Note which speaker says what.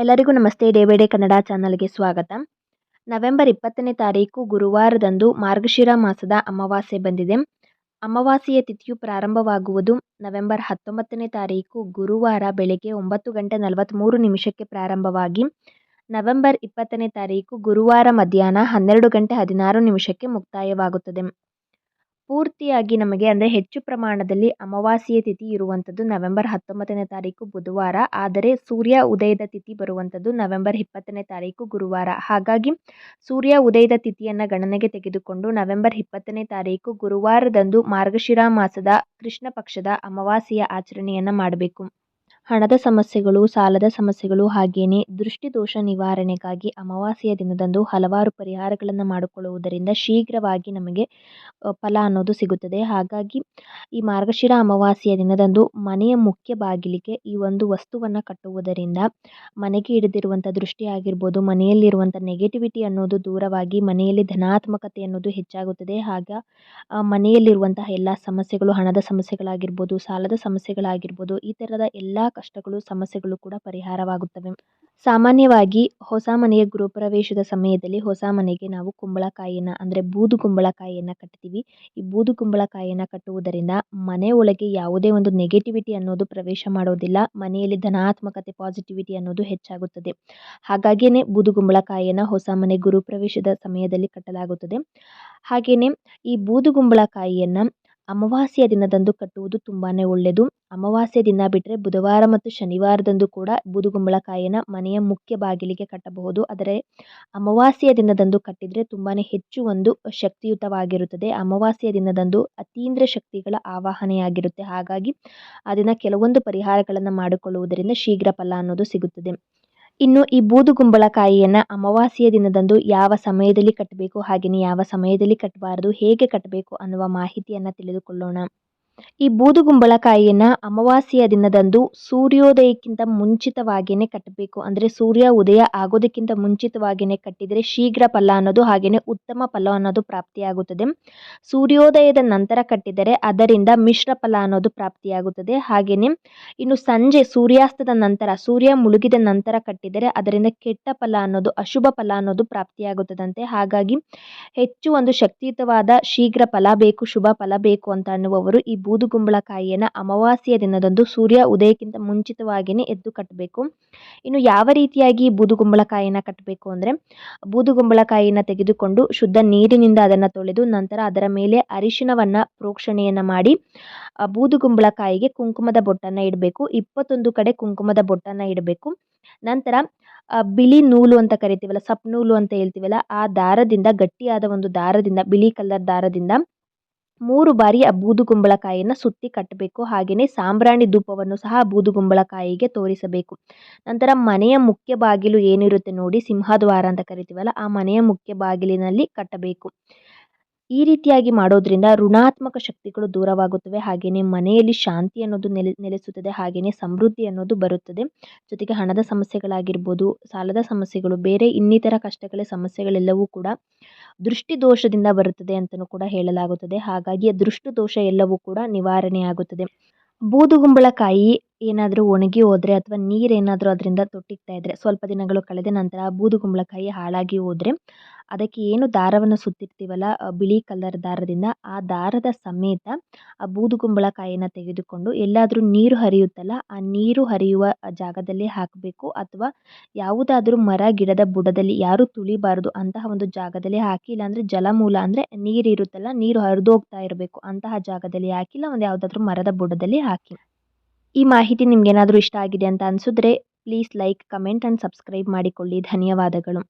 Speaker 1: ಎಲ್ಲರಿಗೂ ನಮಸ್ತೆ. ಡೇ ಕನ್ನಡ ಚಾನಲ್ಗೆ ಸ್ವಾಗತ. ನವೆಂಬರ್ ಇಪ್ಪತ್ತನೇ ತಾರೀಕು ಗುರುವಾರದಂದು ಮಾರ್ಗಶಿರ ಮಾಸದ ಅಮಾವಾಸ್ಯೆ ಬಂದಿದೆ. ಅಮಾವಾಸ್ಯೆಯ ತಿಥಿಯು ಪ್ರಾರಂಭವಾಗುವುದು ನವೆಂಬರ್ ಹತ್ತೊಂಬತ್ತನೇ ತಾರೀಕು ಗುರುವಾರ ಬೆಳಗ್ಗೆ ಒಂಬತ್ತು ಗಂಟೆ ನಲವತ್ತ್ಮೂರು ನಿಮಿಷಕ್ಕೆ ಪ್ರಾರಂಭವಾಗಿ ನವೆಂಬರ್ ಇಪ್ಪತ್ತನೇ ತಾರೀಕು ಗುರುವಾರ ಮಧ್ಯಾಹ್ನ ಹನ್ನೆರಡು ಗಂಟೆ ಹದಿನಾರು ನಿಮಿಷಕ್ಕೆ ಮುಕ್ತಾಯವಾಗುತ್ತದೆ. ಪೂರ್ತಿಯಾಗಿ ನಮಗೆ ಅಂದರೆ ಹೆಚ್ಚು ಪ್ರಮಾಣದಲ್ಲಿ ಅಮಾವಾಸ್ಯೆಯ ತಿಥಿ ಇರುವಂಥದ್ದು ನವೆಂಬರ್ ಹತ್ತೊಂಬತ್ತನೇ ತಾರೀಕು, ಬುಧವಾರ. ಆದರೆ ಸೂರ್ಯ ಉದಯದ ತಿಥಿ ಬರುವಂಥದ್ದು ನವೆಂಬರ್ ಇಪ್ಪತ್ತನೇ ತಾರೀಕು, ಗುರುವಾರ. ಹಾಗಾಗಿ ಸೂರ್ಯ ಉದಯದ ತಿಥಿಯನ್ನು ಗಣನೆಗೆ ತೆಗೆದುಕೊಂಡು ನವೆಂಬರ್ ಇಪ್ಪತ್ತನೇ ತಾರೀಕು ಗುರುವಾರದಂದು ಮಾರ್ಗಶಿರ ಮಾಸದ ಕೃಷ್ಣ ಪಕ್ಷದ ಅಮಾವಾಸ್ಯೆಯ ಆಚರಣೆಯನ್ನು ಮಾಡಬೇಕು. ಹಣದ ಸಮಸ್ಯೆಗಳು, ಸಾಲದ ಸಮಸ್ಯೆಗಳು ಹಾಗೆಯೇ ದೃಷ್ಟಿದೋಷ ನಿವಾರಣೆಗಾಗಿ ಅಮಾವಾಸ್ಯೆಯ ದಿನದಂದು ಹಲವಾರು ಪರಿಹಾರಗಳನ್ನು ಮಾಡಿಕೊಳ್ಳುವುದರಿಂದ ಶೀಘ್ರವಾಗಿ ನಮಗೆ ಫಲ ಅನ್ನೋದು ಸಿಗುತ್ತದೆ. ಹಾಗಾಗಿ ಈ ಮಾರ್ಗಶಿರ ಅಮಾವಾಸ್ಯೆಯ ದಿನದಂದು ಮನೆಯ ಮುಖ್ಯ ಬಾಗಿಲಿಗೆ ಈ ಒಂದು ವಸ್ತುವನ್ನು ಕಟ್ಟುವುದರಿಂದ ಮನೆಗೆ ಹಿಡಿದಿರುವಂಥ ದೃಷ್ಟಿ ಆಗಿರ್ಬೋದು, ಮನೆಯಲ್ಲಿರುವಂಥ ನೆಗೆಟಿವಿಟಿ ಅನ್ನೋದು ದೂರವಾಗಿ ಮನೆಯಲ್ಲಿ ಧನಾತ್ಮಕತೆ ಅನ್ನೋದು ಹೆಚ್ಚಾಗುತ್ತದೆ. ಆಗ ಮನೆಯಲ್ಲಿರುವಂತಹ ಎಲ್ಲ ಸಮಸ್ಯೆಗಳು, ಹಣದ ಸಮಸ್ಯೆಗಳಾಗಿರ್ಬೋದು, ಸಾಲದ ಸಮಸ್ಯೆಗಳಾಗಿರ್ಬೋದು, ಈ ಥರದ ಎಲ್ಲ ಕಷ್ಟಗಳು, ಸಮಸ್ಯೆಗಳು ಕೂಡ ಪರಿಹಾರವಾಗುತ್ತವೆ. ಸಾಮಾನ್ಯವಾಗಿ ಹೊಸ ಮನೆಯ ಗೃಹಪ್ರವೇಶದ ಸಮಯದಲ್ಲಿ ಹೊಸ ಮನೆಗೆ ನಾವು ಕುಂಬಳಕಾಯಿಯನ್ನು, ಅಂದರೆ ಬೂದು ಕುಂಬಳಕಾಯಿಯನ್ನು ಕಟ್ತೀವಿ. ಈ ಬೂದು ಕುಂಬಳಕಾಯಿಯನ್ನು ಕಟ್ಟುವುದರಿಂದ ಮನೆ ಒಳಗೆ ಯಾವುದೇ ಒಂದು ನೆಗೆಟಿವಿಟಿ ಅನ್ನೋದು ಪ್ರವೇಶ ಮಾಡೋದಿಲ್ಲ. ಮನೆಯಲ್ಲಿ ಧನಾತ್ಮಕತೆ ಪಾಸಿಟಿವಿಟಿ ಅನ್ನೋದು ಹೆಚ್ಚಾಗುತ್ತದೆ. ಹಾಗಾಗಿಯೇ ಬೂದು ಕುಂಬಳಕಾಯಿಯನ್ನು ಹೊಸ ಮನೆ ಗೃಹಪ್ರವೇಶದ ಸಮಯದಲ್ಲಿ ಕಟ್ಟಲಾಗುತ್ತದೆ. ಹಾಗೆಯೇ ಈ ಬೂದು ಕುಂಬಳಕಾಯಿಯನ್ನು ಅಮಾವಾಸ್ಯೆಯ ದಿನದಂದು ಕಟ್ಟುವುದು ತುಂಬಾ ಒಳ್ಳೆಯದು. ಅಮಾವಾಸ್ಯೆ ದಿನ ಬಿಟ್ಟರೆ ಬುಧವಾರ ಮತ್ತು ಶನಿವಾರದಂದು ಕೂಡ ಬೂದುಗುಂಬಳಕಾಯಿಯನ್ನು ಮನೆಯ ಮುಖ್ಯ ಬಾಗಿಲಿಗೆ ಕಟ್ಟಬಹುದು. ಆದರೆ ಅಮಾವಾಸ್ಯೆಯ ದಿನದಂದು ಕಟ್ಟಿದರೆ ತುಂಬಾ ಹೆಚ್ಚು ಒಂದು ಶಕ್ತಿಯುತವಾಗಿರುತ್ತದೆ. ಅಮಾವಾಸ್ಯೆಯ ದಿನದಂದು ಅತೀಂದ್ರ ಶಕ್ತಿಗಳ ಆವಾಹನೆಯಾಗಿರುತ್ತೆ. ಹಾಗಾಗಿ ಆ ದಿನ ಕೆಲವೊಂದು ಪರಿಹಾರಗಳನ್ನು ಮಾಡಿಕೊಳ್ಳುವುದರಿಂದ ಶೀಘ್ರ ಫಲ ಅನ್ನೋದು ಸಿಗುತ್ತದೆ. ಇನ್ನು ಈ ಬೂದುಗುಂಬಳಕಾಯಿಯನ್ನು ಅಮಾವಾಸ್ಯೆಯ ದಿನದಂದು ಯಾವ ಸಮಯದಲ್ಲಿ ಕಟ್ಟಬೇಕು ಹಾಗೆಯೇ ಯಾವ ಸಮಯದಲ್ಲಿ ಕಟ್ಟಬಾರದು, ಹೇಗೆ ಕಟ್ಟಬೇಕು ಅನ್ನುವ ಮಾಹಿತಿಯನ್ನು ತಿಳಿದುಕೊಳ್ಳೋಣ. ಈ ಬೂದುಗುಂಬಳಕಾಯಿಯನ್ನು ಅಮಾವಾಸ್ಯೆಯ ದಿನದಂದು ಸೂರ್ಯೋದಯಕ್ಕಿಂತ ಮುಂಚಿತವಾಗಿಯೇ ಕಟ್ಟಬೇಕು. ಅಂದರೆ ಸೂರ್ಯ ಉದಯ ಆಗೋದಕ್ಕಿಂತ ಮುಂಚಿತವಾಗಿಯೇ ಕಟ್ಟಿದರೆ ಶೀಘ್ರ ಫಲ ಅನ್ನೋದು ಹಾಗೆಯೇ ಉತ್ತಮ ಫಲ ಅನ್ನೋದು ಪ್ರಾಪ್ತಿಯಾಗುತ್ತದೆ. ಸೂರ್ಯೋದಯದ ನಂತರ ಕಟ್ಟಿದರೆ ಅದರಿಂದ ಮಿಶ್ರ ಫಲ ಅನ್ನೋದು ಪ್ರಾಪ್ತಿಯಾಗುತ್ತದೆ. ಹಾಗೆಯೇ ಇನ್ನು ಸಂಜೆ ಸೂರ್ಯಾಸ್ತದ ನಂತರ, ಸೂರ್ಯ ಮುಳುಗಿದ ನಂತರ ಕಟ್ಟಿದರೆ ಅದರಿಂದ ಕೆಟ್ಟ ಫಲ ಅನ್ನೋದು, ಅಶುಭ ಫಲ ಅನ್ನೋದು ಪ್ರಾಪ್ತಿಯಾಗುತ್ತದಂತೆ. ಹಾಗಾಗಿ ಹೆಚ್ಚು ಒಂದು ಶಕ್ತಿಯುತವಾದ ಶೀಘ್ರ ಫಲ ಬೇಕು, ಶುಭ ಫಲ ಬೇಕು ಅಂತ ಅನ್ನುವವರು ಈ ಬೂದುಗುಂಬಳಕಾಯಿಯನ್ನು ಅಮಾವಾಸ್ಯೆಯ ದಿನದಂದು ಸೂರ್ಯ ಉದಯಕ್ಕಿಂತ ಮುಂಚಿತವಾಗಿಯೇ ಎದ್ದು ಕಟ್ಟಬೇಕು. ಇನ್ನು ಯಾವ ರೀತಿಯಾಗಿ ಬೂದುಗುಂಬಳಕಾಯಿಯನ್ನು ಕಟ್ಟಬೇಕು ಅಂದರೆ ಬೂದುಗುಂಬಳಕಾಯಿಯನ್ನು ತೆಗೆದುಕೊಂಡು ಶುದ್ಧ ನೀರಿನಿಂದ ಅದನ್ನು ತೊಳೆದು ನಂತರ ಅದರ ಮೇಲೆ ಅರಿಶಿಣವನ್ನು ಪ್ರೋಕ್ಷಣೆಯನ್ನು ಮಾಡಿ ಬೂದುಗುಂಬಳಕಾಯಿಗೆ ಕುಂಕುಮದ ಬೊಟ್ಟನ್ನು ಇಡಬೇಕು. ಇಪ್ಪತ್ತೊಂದು ಕಡೆ ಕುಂಕುಮದ ಬೊಟ್ಟನ್ನು ಇಡಬೇಕು. ನಂತರ ಬಿಳಿ ನೂಲು ಅಂತ ಕರಿತೀವಲ್ಲ ಸಪ್ ನೂಲು ಅಂತ ಹೇಳ್ತೀವಲ್ಲ, ಆ ದಾರದಿಂದ, ಗಟ್ಟಿಯಾದ ಒಂದು ದಾರದಿಂದ, ಬಿಳಿ ಕಲರ್ ದಾರದಿಂದ ಮೂರು ಬಾರಿ ಆ ಬೂದುಗುಂಬಳಕಾಯಿಯನ್ನು ಸುತ್ತಿ ಕಟ್ಟಬೇಕು ಹಾಗೆಯೇ ಸಾಂಬ್ರಾಣಿ ಧೂಪವನ್ನು ಸಹ ಬೂದುಗುಂಬಳಕಾಯಿಗೆ ತೋರಿಸಬೇಕು. ನಂತರ ಮನೆಯ ಮುಖ್ಯ ಬಾಗಿಲು ಏನಿರುತ್ತೆ ನೋಡಿ ಸಿಂಹದ್ವಾರ ಅಂತ ಕರಿತೀವಲ್ಲ, ಆ ಮನೆಯ ಮುಖ್ಯ ಬಾಗಿಲಿನಲ್ಲಿ ಕಟ್ಟಬೇಕು. ಈ ರೀತಿಯಾಗಿ ಮಾಡೋದ್ರಿಂದ ಋಣಾತ್ಮಕ ಶಕ್ತಿಗಳು ದೂರವಾಗುತ್ತವೆ. ಹಾಗೆಯೇ ಮನೆಯಲ್ಲಿ ಶಾಂತಿ ಅನ್ನೋದು ನೆಲೆ, ನೆಲೆಸುತ್ತದೆ. ಹಾಗೆಯೇ ಸಮೃದ್ಧಿ ಅನ್ನೋದು ಬರುತ್ತದೆ. ಜೊತೆಗೆ ಹಣದ ಸಮಸ್ಯೆಗಳಾಗಿರ್ಬೋದು, ಸಾಲದ ಸಮಸ್ಯೆಗಳು, ಬೇರೆ ಇನ್ನಿತರ ಕಷ್ಟಗಳ ಸಮಸ್ಯೆಗಳೆಲ್ಲವೂ ಕೂಡ ದೃಷ್ಟಿ ದೋಷದಿಂದ ಬರುತ್ತದೆ ಅಂತಲೂ ಕೂಡ ಹೇಳಲಾಗುತ್ತದೆ. ಹಾಗಾಗಿ ದೃಷ್ಟಿ ದೋಷ ಎಲ್ಲವೂ ಕೂಡ ನಿವಾರಣೆಯಾಗುತ್ತದೆ ಬೂದುಗುಂಬಳಕಾಯಿ ಏನಾದರೂ ಒಣಗಿ ಹೋದರೆ ಅಥವಾ ನೀರೇನಾದರೂ ಅದರಿಂದ ತೊಟ್ಟಿಗ್ತಾ ಇದ್ದರೆ ಸ್ವಲ್ಪ ದಿನಗಳು ಕಳೆದ ನಂತರ ಬೂದುಗುಂಬಳಕಾಯಿ ಹಾಳಾಗಿ ಹೋದರೆ ಅದಕ್ಕೆ ಏನು ದಾರವನ್ನು ಸುತ್ತಿರ್ತೀವಲ್ಲ ಬಿಳಿ ಕಲರ್ ದಾರದಿಂದ, ಆ ದಾರದ ಸಮೇತ ಆ ಬೂದುಗುಂಬಳಕಾಯಿಯನ್ನು ತೆಗೆದುಕೊಂಡು ಎಲ್ಲಾದರೂ ನೀರು ಹರಿಯುತ್ತಲ್ಲ, ಆ ನೀರು ಹರಿಯುವ ಜಾಗದಲ್ಲಿ ಹಾಕಬೇಕು ಅಥವಾ ಯಾವುದಾದರೂ ಮರ, ಗಿಡದ ಬುಡದಲ್ಲಿ ಯಾರೂ ತುಳಿಬಾರದು ಅಂತಹ ಒಂದು ಜಾಗದಲ್ಲಿ ಹಾಕಿ, ಇಲ್ಲಾಂದರೆ ಜಲಮೂಲ ಅಂದರೆ ನೀರು ಇರುತ್ತಲ್ಲ, ನೀರು ಹರಿದು ಹೋಗ್ತಾ ಇರಬೇಕು ಅಂತಹ ಜಾಗದಲ್ಲಿ ಹಾಕಿ, ಇಲ್ಲ ಒಂದು ಯಾವುದಾದ್ರೂ ಮರದ ಬುಡದಲ್ಲಿ ಹಾಕಿ. ಈ ಮಾಹಿತಿ ನಿಮ್ಗೇನಾದರೂ ಇಷ್ಟ ಆಗಿದೆ ಅಂತ ಅನಿಸಿದ್ರೆ please like comment and subscribe ಮಾಡಿಕೊಳ್ಳಿ. ಧನ್ಯವಾದಗಳು.